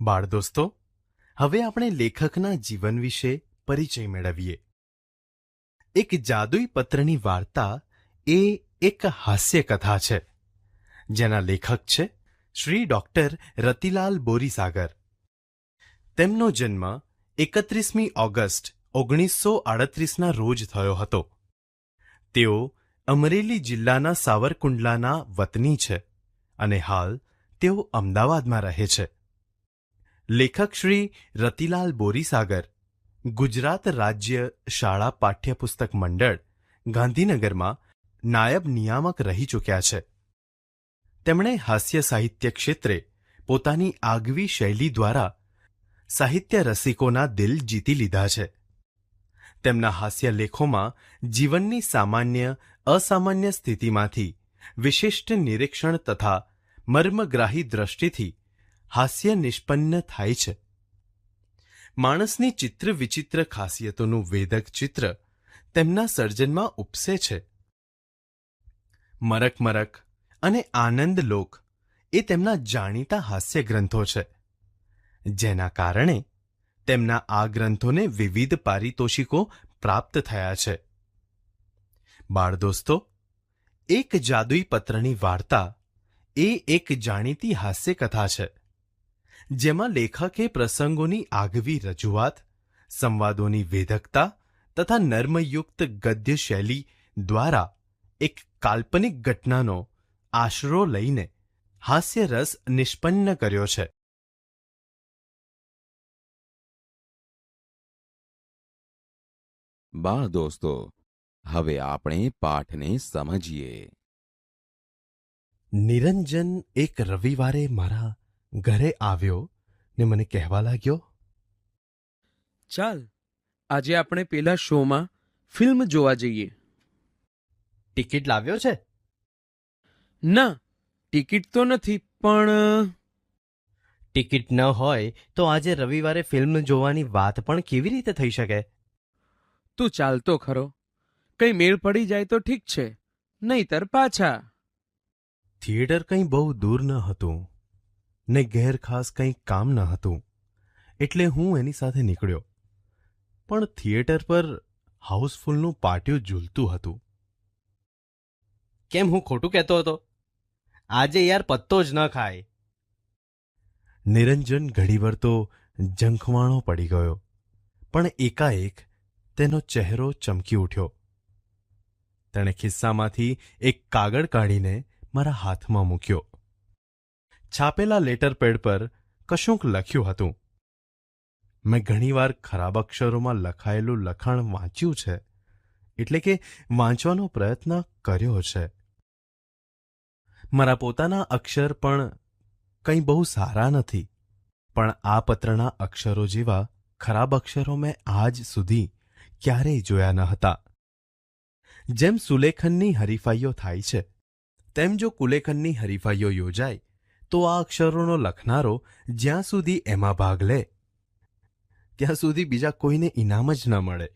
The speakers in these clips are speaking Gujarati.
બાળ દોસ્તો હવે આપણે લેખકના જીવન વિશે પરિચય મેળવીએ. એક જાદુઈ પત્રની વાર્તા એ એક હાસ્ય કથા છે. જેના લેખક છે શ્રી ડોક્ટર રતિલાલ બોરીસાગર. તેમનો જન્મ એકત્રીસમી ઓગસ્ટ ઓગણીસો આડત્રીસના રોજ થયો હતો. તેઓ અમરેલી જિલ્લાના સાવરકુંડલાના વતની છે અને હાલ તેઓ અમદાવાદમાં રહે છે. લેખક શ્રી રતિલાલ બોરીસાગર, ગુજરાત રાજ્ય શાળા પાઠ્યપુસ્તક મંડળ, ગાંધીનગરમાં નાયબ નિયામક રહી ચૂક્યા છે. તેમણે હાસ્ય સાહિત્ય ક્ષેત્રે પોતાની આગવી શૈલી દ્વારા સાહિત્ય રસિકોના દિલ જીતી લીધા છે. તેમના હાસ્ય લેખોમાં જીવનની સામાન્ય, અસામાન્ય સ્થિતિમાંથી વિશિષ્ટ નિરીક્ષણ તથા મર્મગ્રાહી દ્રષ્ટિથી હાસ્ય નિષ્પન્ન થાય છે. માણસની ચિત્ર વિચિત્ર ખાસિયતોનું વેદક ચિત્ર તેમના સર્જનમાં ઉપસે છે. મરક મરક અને આનંદલોક એ તેમના જાણીતા હાસ્ય ગ્રંથો છે. જેના કારણે તેમના આ ગ્રંથોને વિવિધ પારિતોષિકો પ્રાપ્ત થયા છે. બાળ દોસ્તો એક જાદુઈ પત્રની વાર્તા એ એક જાણીતી હાસ્ય કથા છે, જેમાં લેખકે પ્રસંગોની આગવી રજૂઆત, સંવાદોની વેધકતા તથા નર્મયુક્ત ગદ્ય શૈલી દ્વારા એક કાલ્પનિક ઘટનાનો આશરો લઈને હાસ્યરસ નિષ્પન્ન કર્યો છે. બાળ દોસ્તો હવે આપણે પાઠને સમજીએ. નિરંજન એક રવિવારે મારા ઘરે આવ્યો ને મને કહેવા લાગ્યો ચાલ આજે આપણે પેલા શોમાં ફિલ્મ જોવા જઈએ. ટિકિટ લાવ્યો છે? ના ટિકિટ તો નથી પણ ટિકિટ ન હોય તો આજે રવિવારે ફિલ્મ જોવાની વાત પણ કેવી રીતે થઈ શકે? તું ચાલતો ખરો. કંઈ મેળ પડી જાય તો ઠીક છે નહીતર પાછા. થિયેટર કંઈ બહુ દૂર ન હતું ને ઘેર ખાસ કંઈ કામ ન હતું એટલે હું એની સાથે નીકળ્યો. પણ થિયેટર પર હાઉસફુલનું પાટિયું ઝૂલતું હતું. કેમ હું ખોટું કહેતો હતો? આજે યાર પત્તો જ ન ખાય. નિરંજન ઘડીવાર તો ઝંખવાણો પડી ગયો, પણ એકાએક તેનો ચહેરો ચમકી ઉઠ્યો. તેણે ખિસ્સામાંથી એક કાગળ કાઢીને મારા હાથમાં મૂક્યો. છાપેલા લેટર પેડ પર કશુંક લખ્યું હતું. મેં ઘણીવાર ખરાબ અક્ષરોમાં લખાયેલું લખાણ વાંચ્યું છે, એટલે કે વાંચવાનો પ્રયત્ન કર્યો છે. મારા પોતાના અક્ષર પણ કંઈ બહુ સારા નથી. પણ આ પત્રના અક્ષરો જેવા ખરાબ અક્ષરો મેં આજ સુધી ક્યારેય જોયા ન હતા. જેમ સુલેખનની હરીફાઈઓ થાય છે, તેમ જો કુલેખનની હરીફાઈઓ યોજાય, તો આ અક્ષરોનો લખનારો જ્યાં સુધી એમાં ભાગ લે, ત્યાં સુધી બીજા કોઈને ઇનામ જ ન મળે.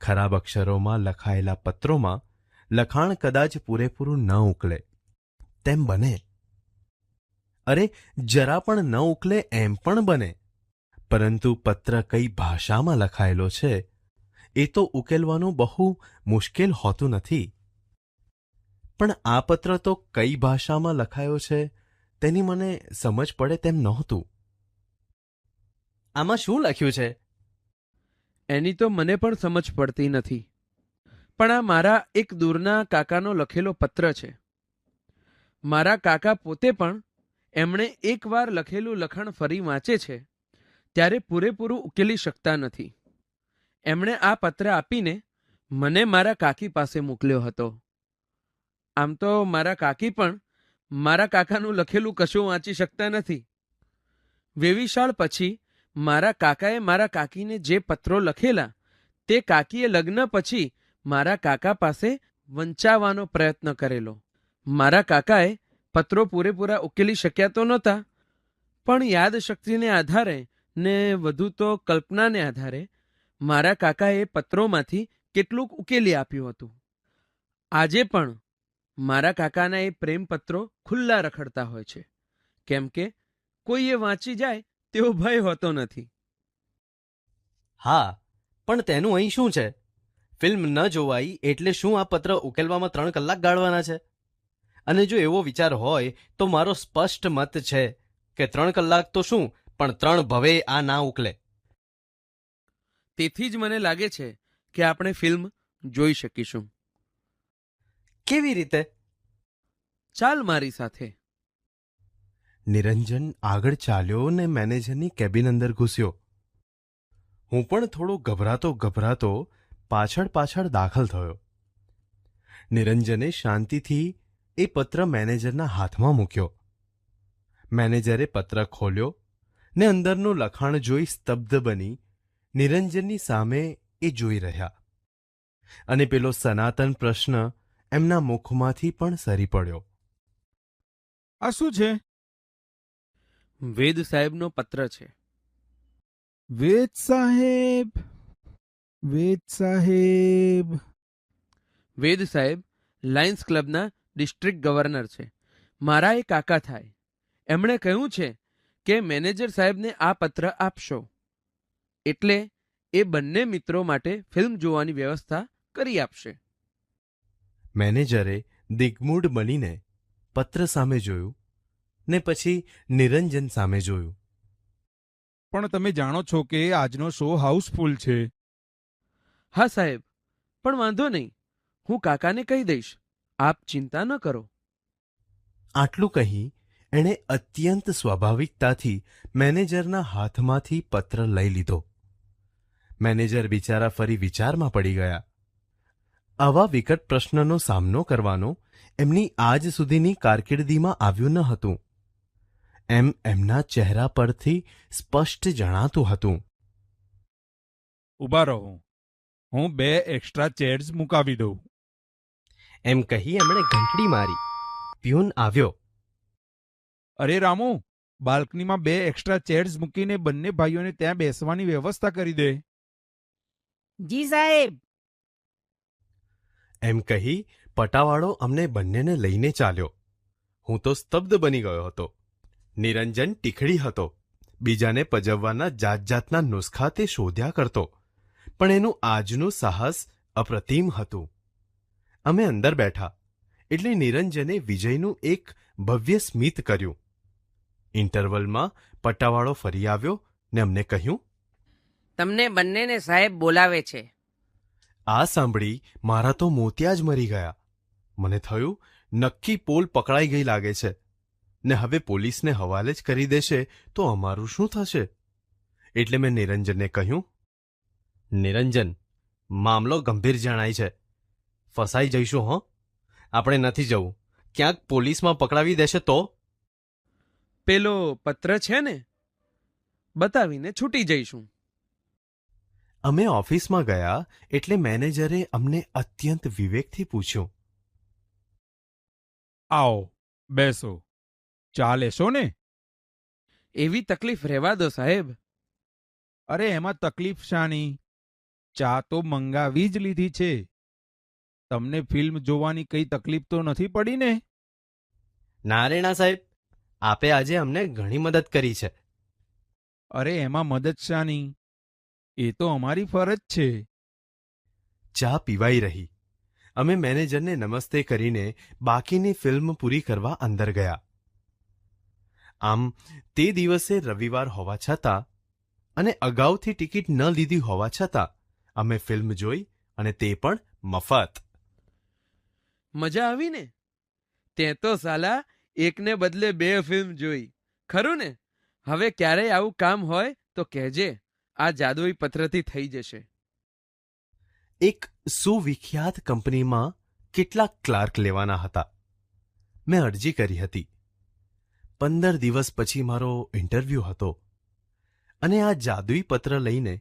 ખરાબ અક્ષરોમાં લખાયેલા પત્રોમાં લખાણ કદાચ પૂરેપૂરું ન ઉકલે તેમ બને. અરે, જરા પણ ન ઉકલે એમ પણ બને. પરંતુ પત્ર કઈ ભાષામાં લખાયેલો છે, એ તો ઉકેલવાનું બહુ મુશ્કેલ હોતું નથી. પણ આ પત્ર તો કઈ ભાષામાં લખાયો છે, તેની મને સમજ પડે તેમ નહોતું. આમાં શું લખ્યું છે? એની તો મને પણ સમજ પડતી નથી. પણ આ મારા એક દૂરના કાકાનો લખેલો પત્ર છે. મારા કાકા પોતે પણ એમણે એકવાર લખેલું લખાણ ફરી વાંચે છે, ત્યારે પૂરેપૂરું ઉકેલી શકતા નથી. એમણે આ પત્ર આપીને મને મારા કાકી પાસે મોકલ્યો હતો. આમ તો મારા કાકી પણ મારા કાકાનું લખેલું કશું વાંચી શકતા નથી. વેવિશાળ પછી મારા કાકાએ મારા કાકીને જે પત્રો લખેલા, તે કાકીએ લગ્ન પછી મારા કાકા પાસે વંચાવવાનો પ્રયત્ન કરેલો. મારા કાકાએ પત્રો પૂરેપૂરા ઉકેલી શક્યા તો નહોતા. પણ યાદશક્તિને આધારે ને વધુ તો કલ્પનાને આધારે મારા કાકાએ પત્રોમાંથી કેટલુંક ઉકેલી આપ્યું હતું. આજે પણ મારા કાકાના એ પ્રેમ પત્રો ખુલ્લા રખડતા હોય છે. કેમ કે કોઈએ વાંચી જાય તેવો ભય હોતો નથી. હા, પણ તેનું અહીં શું છે? ફિલ્મ ન જોવાઈ એટલે શું આ પત્ર ઉકેલવામાં ત્રણ કલાક ગાળવાના છે? અને જો એવો વિચાર હોય તો મારો સ્પષ્ટ મત છે કે ત્રણ કલાક તો શું પણ ત્રણ ભવે આ ના ઉકલે. તેથી જ મને લાગે છે કે આપણે ફિલ્મ જોઈ શકીશું. કેવી રીતે? ચાલ મારી સાથે. નિરંજન આગળ ચાલ્યો ને મેનેજરની કેબિન અંદર ઘૂસ્યો. હું પણ થોડો ગભરાતો ગભરાતો પાછળ પાછળ દાખલ થયો. નિરંજને શાંતિથી એ પત્ર મેનેજરના હાથમાં મૂક્યો. મેનેજરે પત્ર ખોલ્યો ને અંદરનું લખાણ જોઈ સ્તબ્ધ બની નિરંજનની સામે એ જોઈ રહ્યા. અને પેલો સનાતન પ્રશ્ન એમના મુખમાંથી પણ સરી પડ્યો. આ શું છે? વેદ સાહેબનો પત્ર છે. વેદ સાહેબ વેદ સાહેબ. વેદ સાહેબ લાયન્સ ક્લબના ડિસ્ટ્રિક્ટ ગવર્નર છે. મારા એ કાકા થાય. એમણે કહ્યું છે કે મેનેજર સાહેબને આ પત્ર આપશો. એટલે એ બંને મિત્રો માટે ફિલ્મ જોવાની વ્યવસ્થા કરી આપશે. મેનેજરે દિગ્મૂઢ બનીને પત્ર સામે જોયું ને પછી નિરંજન સામે જોયું. પણ તમે જાણો છો કે આજનો શો હાઉસફુલ છે. હા સાહેબ પણ વાંધો નહીં. હું કાકાને કહી દઈશ. આપ ચિંતા ન કરો. આટલું કહી એણે અત્યંત સ્વાભાવિકતાથી મેનેજરના હાથમાંથી પત્ર લઈ લીધો. મેનેજર બિચારા ફરી વિચારમાં પડી ગયા. આવા વિકટ પ્રશ્નનો સામનો કરવાનો એમની આજ સુધીની કારકિર્દીમાં આવ્યું ન હતું. એમ એમના ચહેરા પરથી સ્પષ્ટ જણાતું હતું. ઊભા રહો. હું બે એક્સ્ટ્રા ચેર્સ મુકાવી દઉં. એમ કહી એમણે ઘંટડી મારી. પ્યુન આવ્યો. અરે રામુ બાલ્કનીમાં બે એક્સ્ટ્રા ચેર્સ મૂકીને બંને ભાઈઓને ત્યાં બેસવાની વ્યવસ્થા કરી દે. જી સાહેબ. એમ કહી પટાવાળો અમને બંનેને લઈને ચાલ્યો. હું તો સ્તબ્ધ બની ગયો હતો. નિરંજન ટીખડી હતો. બીજાને પજવવાના જાત જાતના નુસ્ખા તે શોધ્યા કરતો. પણ એનું આજનું સાહસ અપ્રતિમ હતું. અમે અંદર બેઠા એટલે નિરંજને વિજયનું એક ભવ્ય સ્મિત કર્યું. ઇન્ટરવલમાં પટ્ટાવાળો ફરી આવ્યો ને અમને કહ્યું તમને બંનેને સાહેબ બોલાવે છે. આ સાંભળી મારા તો મોતિયા જ મરી ગયા. મને થયું નક્કી પોલ પકડાઈ ગઈ લાગે છે. ને હવે પોલીસને હવાલે જ કરી દેશે તો અમારું શું થશે? એટલે મેં નિરંજનને કહ્યું નિરંજન મામલો ગંભીર જણાય છે. ફસાઈ જઈશું હો. આપણે નથી જવું. ક્યાંક પોલીસમાં પકડાવી દેશે તો? પેલો પત્ર છે ને બતાવીને છૂટી જઈશું. અમે ઓફિસમાં ગયા એટલે મેનેજરે અમને અત્યંત વિવેકથી પૂછ્યું. આવો બેસો. ચા લેશો ને? એવી તકલીફ રહેવા દો સાહેબ. અરે એમાં તકલીફ શાની? ચા તો મંગાવી જ લીધી છે. તમને ફિલ્મ જોવાની કઈ તકલીફ તો નથી પડી ને? નારેણા સાહેબ આપે આજે અમને ઘણી મદદ કરી છે. અરે એમાં મદદ શાની? એ તો અમારી ફરજ છે. ચા પીવાઈ રહી. અમે મેનેજરને નમસ્તે કરીને બાકીની ફિલ્મ પૂરી કરવા અંદર ગયા. આમ તે દિવસે રવિવાર હોવા છતાં અને અગાઉથી ટિકિટ ન લીધી હોવા છતાં અમે ફિલ્મ જોઈ અને તે પણ મફત. મજા આવી ને? તે તો સાલા, એકને બદલે બે ફિલ્મ જોઈ. ખરું ને? હવે ક્યારેય આવું કામ હોય તો કહેજે, આ જાદુઈ પત્રથી થઈ જશે. એક સુવિખ્યાત કંપનીમાં કેટલાક ક્લાર્ક લેવાના હતા. મેં અરજી કરી હતી. પંદર દિવસ પછી મારો ઇન્ટરવ્યૂ હતો. અને આ જાદુઈ પત્ર લઈને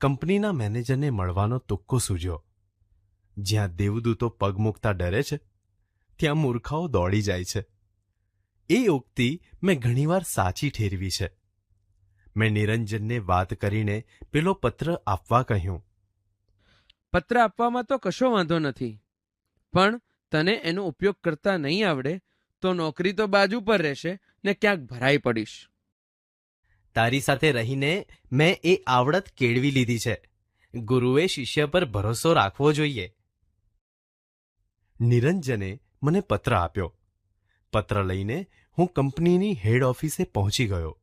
કંપનીના મેનેજરને મળવાનો તુક્કો સૂજ્યો જ્યાં દેવદૂતો પગ મૂકતા ડરે છે ત્યાં મૂર્ખાઓ દોડી જાય છે. એ ઉક્તિ મેં ઘણીવાર સાચી ઠેરવી છે. મેં નિરંજનને વાત કરીને પેલો પત્ર આપવા કહ્યું. પત્ર આપવામાં તો કશો વાંધો નથી પણ તને એનો ઉપયોગ કરતા નહીં આવડે તો નોકરી તો બાજુ પર રહેશે ને ક્યાંક ભરાઈ પડીશ. તારી સાથે રહીને મેં એ આવડત કેળવી લીધી છે. ગુરુએ શિષ્ય પર ભરોસો રાખવો જોઈએ. નિરંજને મને પત્ર આપ્યો. પત્ર લઈને હું કંપનીની હેડ ઓફિસે પહોંચી ગયો.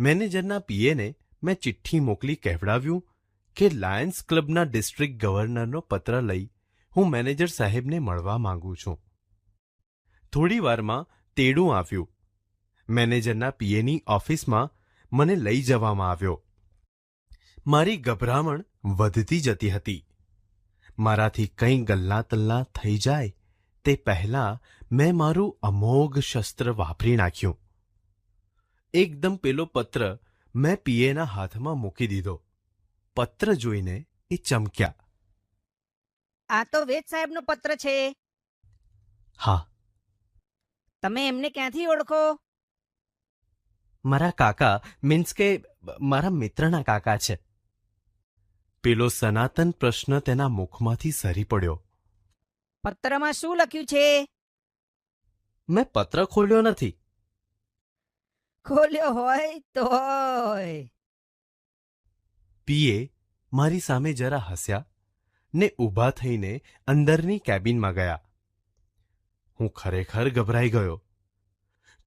મેનેજરના પીએને મેં ચિઠ્ઠી મોકલી કહેવડાવ્યું કે લાયન્સ ક્લબના ડિસ્ટ્રિક્ટ ગવર્નરનો પત્ર લઈ હું મેનેજર સાહેબને મળવા માંગુ છું. થોડી વારમાં તેડું આવ્યું. મેનેજરના પીએની ઓફિસમાં મને લઈ જવામાં આવ્યો. મારી ગભરામણ વધતી જતી હતી. મારાથી કંઈ ગલ્લા તલ્લા થઈ જાય તે પહેલાં મેં મારું અમોઘ શસ્ત્ર વાપરી નાખ્યું. એકદમ પેલો પત્ર મેં પીએના હાથમાં મૂકી દીધો. પત્ર જોઈને એ ચમક્યા. આ તો વેદ સાહેબનો પત્ર છે. હા. તમે એમને ક્યાંથી ઓળખો? મારા કાકા મીન્સ કે મારા મિત્રના કાકા છે. પેલો સનાતન પ્રશ્ન તેના મુખમાંથી સરી પડ્યો. પત્રમાં શું લખ્યું છે? મેં પત્ર ખોલ્યો નથી. ખોલ્યો હોય તો પીએ મારી સામે જરા હસ્યા ને ઊભા થઈને અંદરની કેબિનમાં ગયા. હું ખરેખર ગભરાઈ ગયો.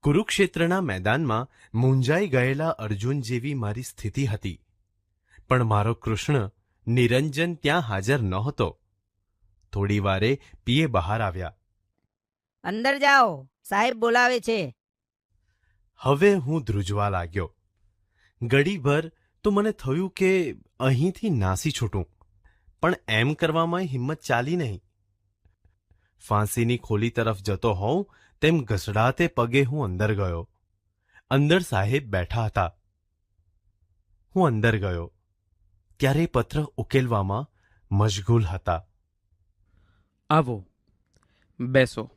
કુરુક્ષેત્રના મેદાનમાં મૂંઝાઈ ગયેલા અર્જુન જેવી મારી સ્થિતિ હતી. પણ મારો કૃષ્ણ નિરંજન ત્યાં હાજર નહોતો. થોડી વારે પીએ બહાર આવ્યા. અંદર જાઓ સાહેબ બોલાવે છે. હવે હું ધ્રુજવા લાગ્યો. ઘડીભર તો મને થયું કે અહીંથી નાસી છૂટું પણ એમ કરવામાં હિંમત ચાલી નહીં. ફાંસીની ખોલી તરફ જતો હોઉં તેમ ઘસડાતે પગે હું અંદર ગયો. અંદર સાહેબ બેઠા હતા. હું અંદર ગયો. ત્યારે પત્ર ઉકેલવામાં મશગુલ હતા. આવો બેસો.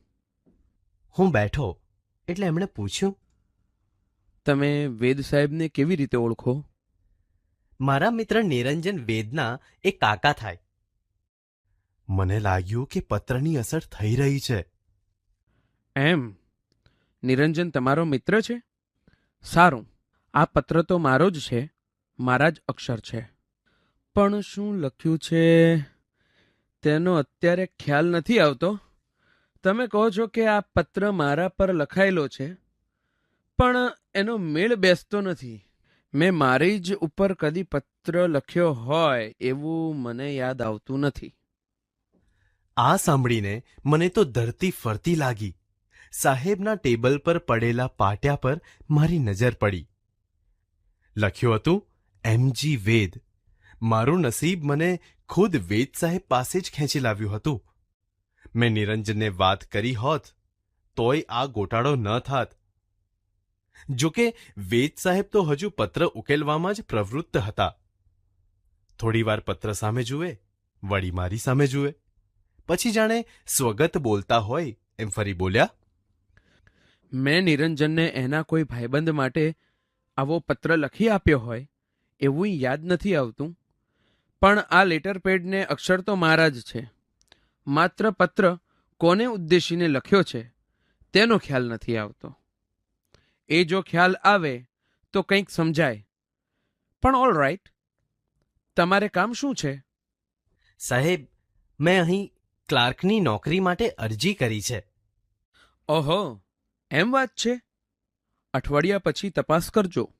હું બેઠો એટલે એમણે પૂછ્યું તમે વેદ સાહેબને કેવી રીતે ઓળખો? મારા મિત્ર નિરંજન વેદના એ કાકા થાય. મને લાગ્યું કે પત્રની અસર થઈ રહી છે. એમ? નિરંજન તમારો મિત્ર છે? સારું આ પત્ર તો મારો જ છે મારા જ અક્ષર છે. પણ શું લખ્યું છે? તેનો અત્યારે ખ્યાલ નથી આવતો. તમે કહો છો કે આ પત્ર મારા પર લખાયેલો છે, પણ એનો મેળ બેસતો નથી. મેં મારી જ ઉપર કદી પત્ર લખ્યો હોય એવું મને યાદ આવતું નથી. આ સાંભળીને મને તો ધરતી ફરતી લાગી. સાહેબના ટેબલ પર પડેલા પાટિયા પર મારી નજર પડી. લખ્યું હતું એમજી વેદ. મારું નસીબ મને ખુદ વેદ સાહેબ પાસે જ ખેંચી લાવ્યું હતું. મેં નિરંજનને વાત કરી હોત, તોય આ ગોટાળો ન થાત. જોકે વેદ સાહેબ તો હજુ પત્ર ઉકેલવામાં જ પ્રવૃત્ત હતા. થોડીવાર પત્ર સામે જુએ, વળી મારી સામે જુએ. પછી જાણે સ્વગત બોલતા હોય એમ ફરી બોલ્યા, મેં નિરંજનને એના કોઈ ભાઈબંધ માટે આવો પત્ર લખી આપ્યો હોય, એવું યાદ નથી આવતું. પણ આ લેટર પેડને અક્ષર તો મારા જ છે. માત્ર પત્ર કોને ઉદ્દેશીને લખ્યો છે તેનો ખ્યાલ નથી આવતો. એ જો ખ્યાલ આવે તો કંઈક સમજાય. પણ ઓલ રાઈટ તમારે કામ શું છે? સાહેબ મેં અહીં ક્લાર્કની નોકરી માટે અરજી કરી છે. ઓહો એમ વાત છે? અઠવાડિયા પછી તપાસ કરજો.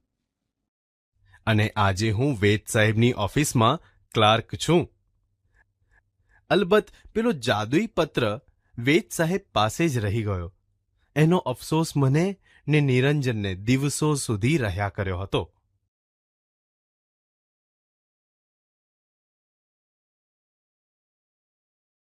અને આજે હું વેદ સાહેબની ઓફિસમાં ક્લાર્ક છું. અલબત્ત, પેલો જાદુઈ પત્ર વેદ સાહેબ પાસે જ રહી ગયો. એનો અફસોસ મને ને નિરંજનને દિવસો સુધી રહ્યા કર્યો હતો.